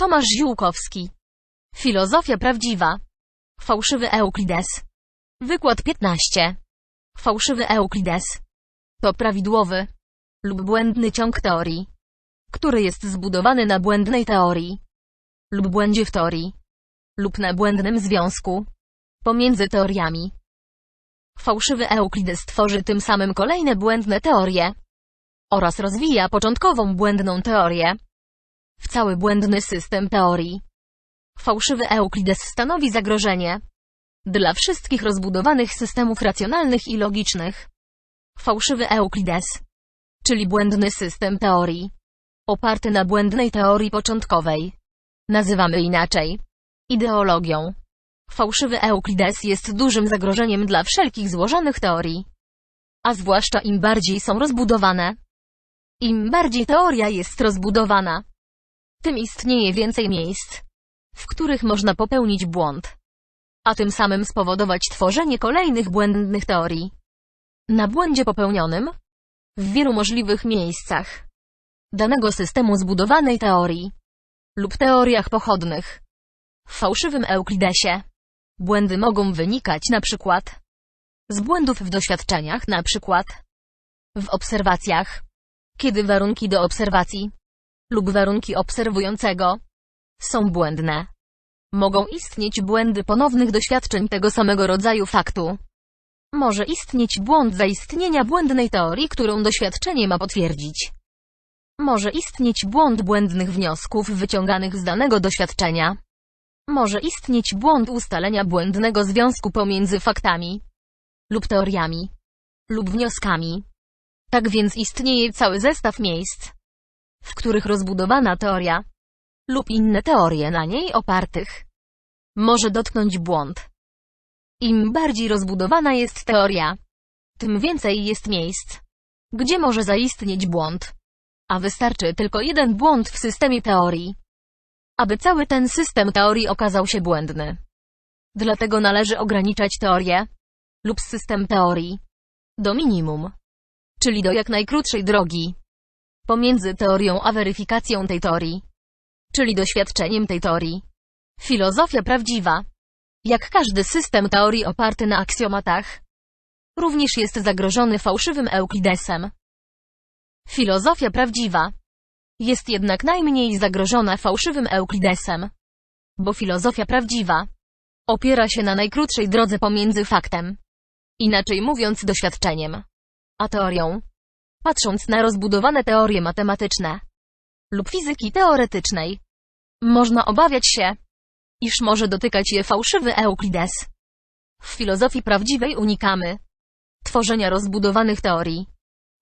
Tomasz Ziółkowski. Filozofia prawdziwa. Fałszywy Euklides. Wykład 15. Fałszywy Euklides. To prawidłowy lub błędny ciąg teorii, który jest zbudowany na błędnej teorii lub błędzie w teorii lub na błędnym związku pomiędzy teoriami. Fałszywy Euklides tworzy tym samym kolejne błędne teorie oraz rozwija początkową błędną teorię w cały błędny system teorii. Fałszywy Euklides stanowi zagrożenie dla wszystkich rozbudowanych systemów racjonalnych i logicznych. Fałszywy Euklides, czyli błędny system teorii, oparty na błędnej teorii początkowej, nazywamy inaczej ideologią. Fałszywy Euklides jest dużym zagrożeniem dla wszelkich złożonych teorii, a zwłaszcza im bardziej są rozbudowane. Im bardziej teoria jest rozbudowana, tym istnieje więcej miejsc, w których można popełnić błąd, a tym samym spowodować tworzenie kolejnych błędnych teorii. Na błędzie popełnionym, w wielu możliwych miejscach, danego systemu zbudowanej teorii lub teoriach pochodnych, w fałszywym Euklidesie, błędy mogą wynikać na przykład z błędów w doświadczeniach, na przykład w obserwacjach, kiedy warunki do obserwacji lub warunki obserwującego są błędne. Mogą istnieć błędy ponownych doświadczeń tego samego rodzaju faktu. Może istnieć błąd zaistnienia błędnej teorii, którą doświadczenie ma potwierdzić. Może istnieć błąd błędnych wniosków wyciąganych z danego doświadczenia. Może istnieć błąd ustalenia błędnego związku pomiędzy faktami lub teoriami lub wnioskami. Tak więc istnieje cały zestaw miejsc, w których rozbudowana teoria lub inne teorie na niej opartych może dotknąć błąd. Im bardziej rozbudowana jest teoria, tym więcej jest miejsc, gdzie może zaistnieć błąd. A wystarczy tylko jeden błąd w systemie teorii, aby cały ten system teorii okazał się błędny. Dlatego należy ograniczać teorię lub system teorii do minimum, czyli do jak najkrótszej drogi pomiędzy teorią a weryfikacją tej teorii, czyli doświadczeniem tej teorii. Filozofia prawdziwa, jak każdy system teorii oparty na aksjomatach, również jest zagrożony fałszywym Euklidesem. Filozofia prawdziwa jest jednak najmniej zagrożona fałszywym Euklidesem, bo filozofia prawdziwa opiera się na najkrótszej drodze pomiędzy faktem, inaczej mówiąc doświadczeniem, a teorią. Patrząc na rozbudowane teorie matematyczne lub fizyki teoretycznej, można obawiać się, iż może dotykać je fałszywy Euklides. W filozofii prawdziwej unikamy tworzenia rozbudowanych teorii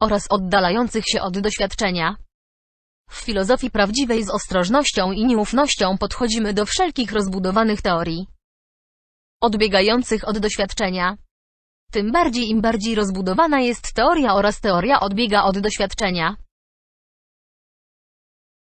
oraz oddalających się od doświadczenia. W filozofii prawdziwej z ostrożnością i nieufnością podchodzimy do wszelkich rozbudowanych teorii odbiegających od doświadczenia. Tym bardziej im bardziej rozbudowana jest teoria oraz teoria odbiega od doświadczenia.